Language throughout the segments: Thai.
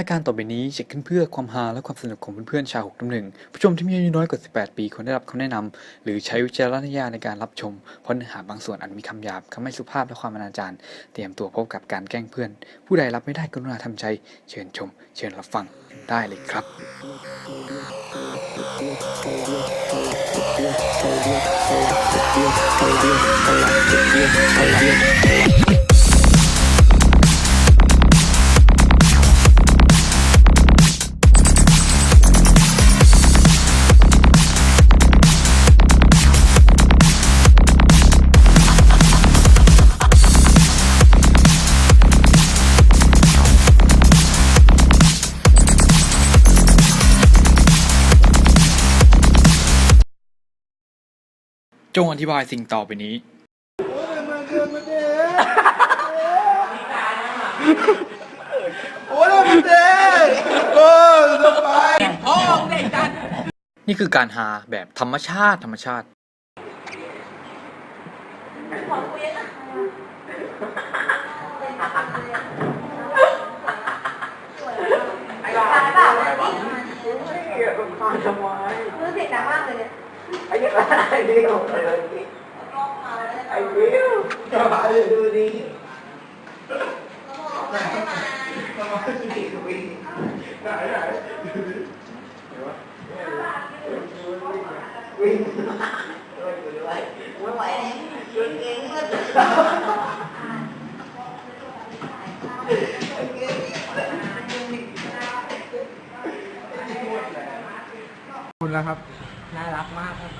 รายการต่อไปนี้จะขึ้นเพื่อความฮาและความสนุกของเพื่อนๆชาวหกตำหนึ่งผู้ชมที่มีอายุน้อยกว่า 18 ปีควรได้รับคำแนะนำหรือใช้วิจารณญาณในการรับชม เพราะเนื้อหาบางส่วนอาจมีคำหยาบคำไม่สุภาพและความอนาจารเตรียมตัวพบกับการแกล้งเพื่อน ผู้ใดรับไม่ได้กรุณาทำใจ เชิญชม เชิญรับฟังได้เลยครับจ งอธิบายสิ่งต่อไปนี้ นี่คือการหาแบบธรรมชาติธรรมชาติรู้สึกหนักมากเลยเนี่ย ไอ้ไอ้ดิวเลยไอ้ดิวดูดิวิ่งไม่ไหวแล้วเก่งมากคุณแล้วครับ น่ารักมากครับ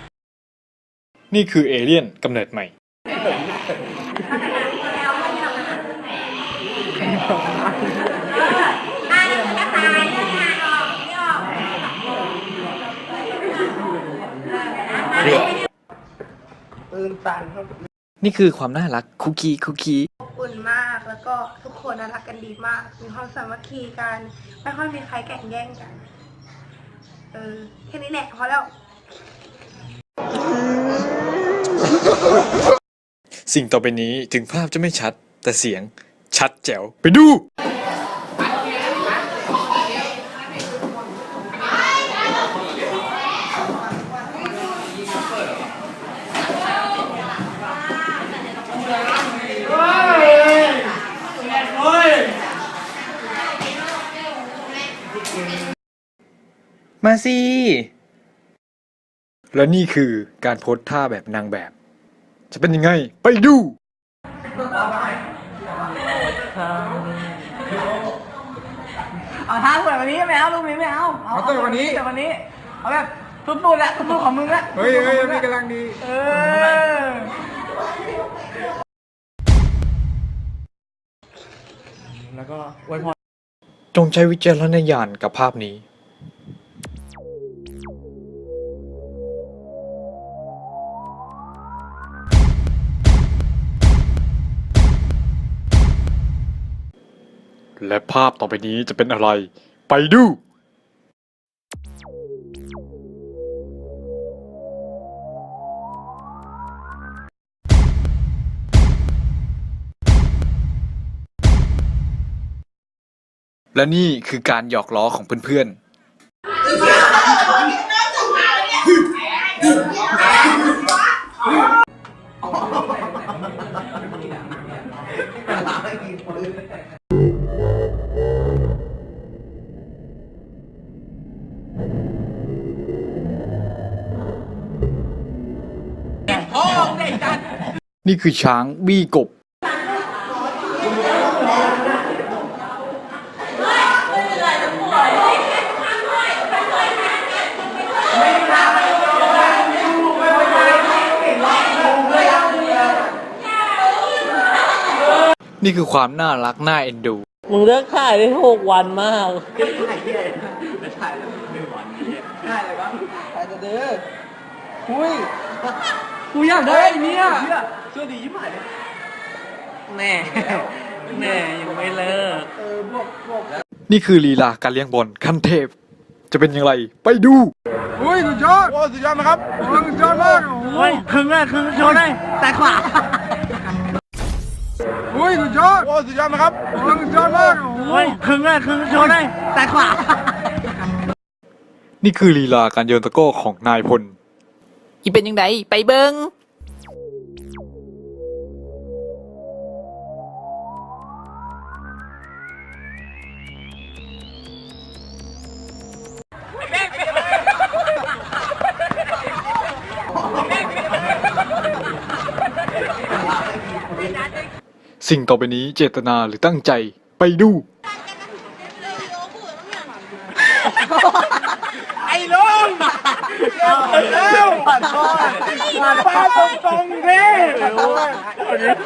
นี่คือเอเลี่ยนกำเนิดใหม่ ตื่นตันครับ นี่คือความน่ารักคุกกี้คุกกี้ อบอุ่นมากแล้วก็ทุกคนน่ารักกันดีมาก มีความสามัคคีกัน ไม่ค่อยมีใครแข่งแย่งกัน เออ แค่นี้แหละพอแล้ว สิ่งต่อไปนี้ถึงภาพจะไม่ชัด แต่เสียงชัดแจ๋ว ไปดู มาสิ และนี่คือการโพสท่าแบบนางแบบ จะเป็นยังไง ไปดู เอาท่าสวยวันนี้ไม่เอาลูกนี้ไม่เอาเอาสวยกว่านี้ แต่วันนี้ เอาแบบสุดๆแหละสุดๆของมึงละเฮ้ยเฮ้ยไม่กำลังดี เออแล้วก็อวยพร จงใช้วิจารณญาณกับภาพนี้ และภาพต่อไปนี้จะเป็นอะไร ไปดู และนี่คือการหยอกล้อของเพื่อนๆ นี่คือช้างบี้กบ นี่คือความน่ารักน่าเอ็นดู มึงเลิกถ่ายได้หกวันมากถ่ายที่ไหนไม่ถ่ายแล้วไม่หวานถ่ายอะไรบ้างถ่ายจะเด้ออุ้ย กูอยากได้ไอ้เนี่ยเชื่อดียิ่งหายเลยแน่แน่ยังไม่เลิก เออพวกพวกนี่คือลีลาการเลี้ยงบอลขั้นเทพ จะเป็นอย่างไร ไปดูอุ้ยสุดยอดโอ้สุดยอดนะครับโอ้สุดยอดมากโอ้โหเฮ้ยครึ่งแรกครึ่งโชว์ได้แต่ขวาอุ้ยยสุดยอดโอ้สุดยอดไหมครับโอ้สุดยอดมากโอ้โอ้ยครึ่งเลยครึ่งโชว์เลยแต่ขวานี่คือลีลาการโยนตะกร้อของนายพล อีเป็นยังไงไปเบิ้งสิ่งต่อไปนี้เจตนาหรือตั้งใจไปดู ไอ้ลุง เร็วผ่านพ่อป้าตรงตรงๆเร่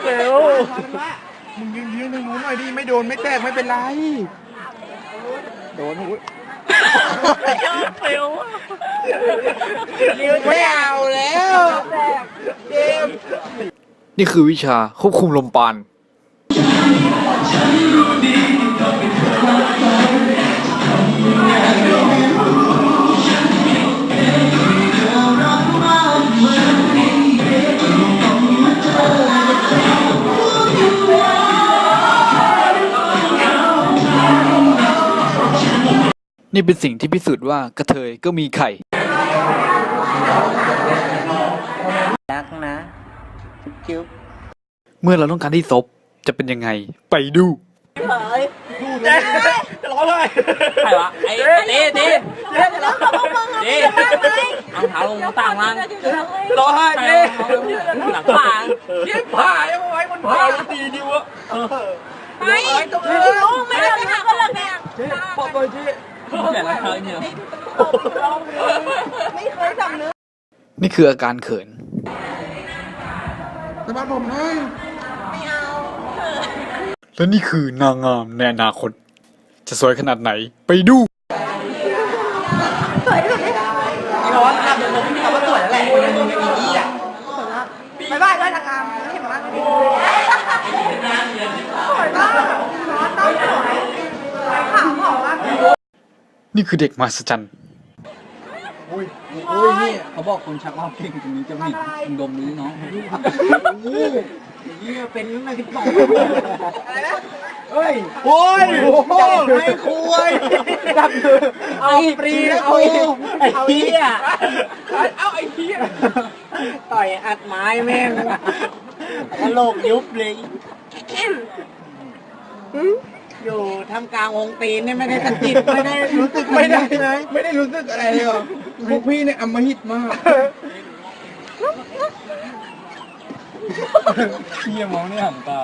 เร็วมึงยิงยิงทางนู้นหน่อยดิไม่โดนไม่แตกไม่เป็นไร โดนหูไม่เอาแล้ว นี่คือวิชาควบคุมลมปาน นี่เป็นสิ่งที่พิสูจน์ว่ากระเทยก็มีไข่ รักนะ จุ๊บเมื่อเราต้องการที่ซบจะเป็นยังไง ไปดู ใครวะไอ้เต้เต้เต้เอาเท้าลงต่างมันร้องไห้ไปเร่หลังป่าเรียกผ่ายังไว้บนผ่าตีดิวะไม่ลูกไม่ได้ไปหาคนหลักแดง ปอบไปที่ แต่ละเท้าเนี่ย ไม่เคยทำเนื้อนี่คืออาการเขินสบายผมให้ไม่เอาและนี่คือนางงามในอนาคต จะสวยขนาดไหน ไปดูพี่ร้อนทำเดี๋ยวผมทำมาสวยแล้วแหละคนนึงอีกี้อะบายบายด้วยนางงามเห็นไหมสวยมากร้อนต้องสวยขาวหอมมาก นี่คือเด็กมหัศจรรย์โอ้ยนี่เขาบอกคนชักว่าวเก่งตรงนี้จะมีมึงดมนี้น้องนี่เป็นอะไรที่บอกเฮ้ยโอ้ยไม่คุยจับมือเอาปรีเอาไอ้เหี้ยเอาไอ้เหี้ยต่อยอัดไม้แม่งกระโหลกยุบเลย อยู่ทำกลางวงตีนเนี่ยไม่ได้สะกิดไม่ได้รู้สึกไม่ได้ไม่ได้รู้สึกอะไรเลยเหรอพวกพี่เนี่ยอำมหิตมากเฮียมองเนี่ยหันตา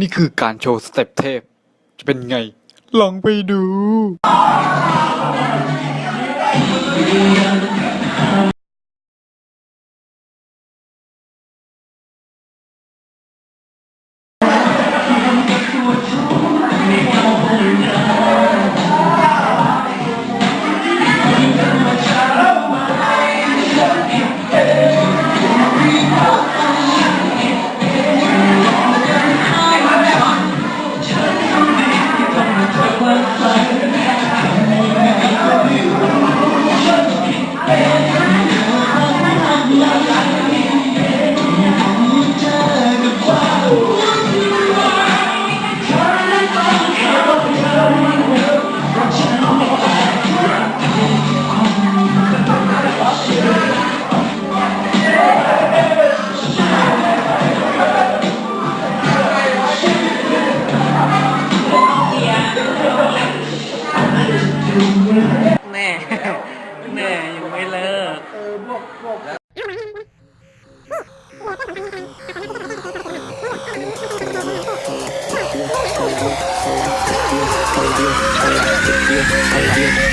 นี่คือการโชว์สเต็ปเทพ จะเป็นไง ลองไปดู เ